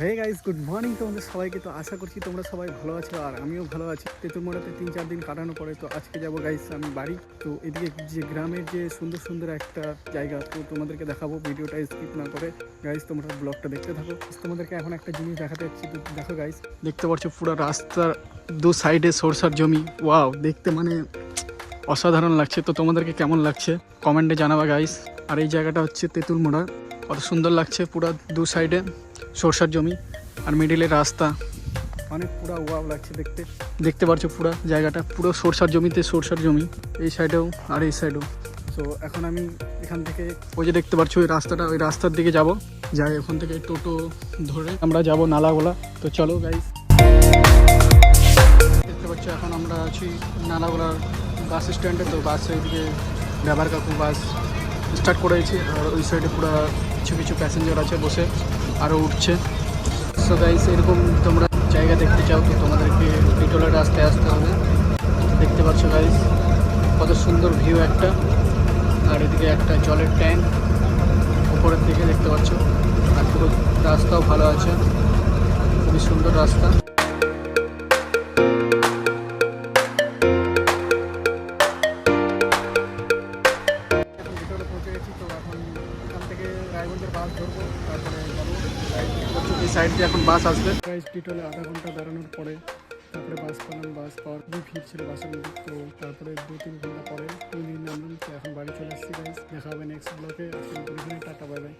Hey guys good morning তোমাদের সবাইকে। তো আশা করছি তোমরা সবাই ভালো আছো আর আমিও ভালো আছি। তেঁতুলমোড়াতে তিন চার দিন কাটানো পরে তো আজকে যাব গাইস আমি বাড়ি। তো এদিকে যে গ্রামের যে সুন্দর সুন্দর একটা জায়গা, তো তোমাদেরকে দেখাবো, ভিডিওটা স্কিপ না করে। গাইস তোমরা ব্লগটা দেখতে থাকো। তোমাদেরকে এখন একটা জিনিস দেখাতে যাচ্ছি, তো দেখো গাইস দেখতে পাচ্ছ পুরো রাস্তার দু সাইডে সরষার জমি। ওয়াও দেখতে মানে অসাধারণ লাগছে। তো তোমাদেরকে কেমন লাগছে? কমেন্টে জানাবা গাইস আর এই জায়গাটা হচ্ছে তেঁতুলমোড়া। কত সুন্দর লাগছে পুরো দু সাইডে সরষার জমি আর মিডিলে রাস্তা। অনেক পুরা ওয়াও লাগছে দেখতে। দেখতে পারছ পুরা জায়গাটা পুরো সরষার জমিতে সরষার জমি এই সাইডেও আর এই সাইডেও তো এখন আমি এখান থেকে ওই যে দেখতে পাচ্ছ ওই রাস্তাটা ওই রাস্তার দিকে যাব। যাই ওখান থেকে টোটো ধরে আমরা যাব নালাগোলা। তো চলো গাইস দেখতে পাচ্ছ এখন আমরা আছি নালাগোলার বাস স্ট্যান্ডে তো বাস এইদিকে ব্যবহার কাকু বাস স্টার্ট করেছি। আর ওই সাইডে পুরো কিছু কিছু প্যাসেঞ্জার আছে বসে। আরও উঠছে। সো গাইস এরকম তোমরা জায়গা দেখতে চাও তো তোমাদেরকে পিটোলের রাস্তায় আসতে হবে। দেখতে পাচ্ছ গাইস কত সুন্দর ভিউ একটা। আর এদিকে একটা জলের ট্যাঙ্ক উপরের দিকে দেখতে পাচ্ছ। আর পুরো রাস্তাও ভালো আছে। খুবই সুন্দর রাস্তা। বাস তারপরে সাইড দিয়ে এখন বাস আসবে প্রাইস ডিটোলে আধা ঘণ্টা দাঁড়ানোর পরে তারপরে বাস পেলাম বাস পাওয়ার খুবই ভিড় তো তারপরে দু তিন পরে এখন বাড়ি চলে দেখা হবে নেক্সট ব্লকে টাটা বাই বাই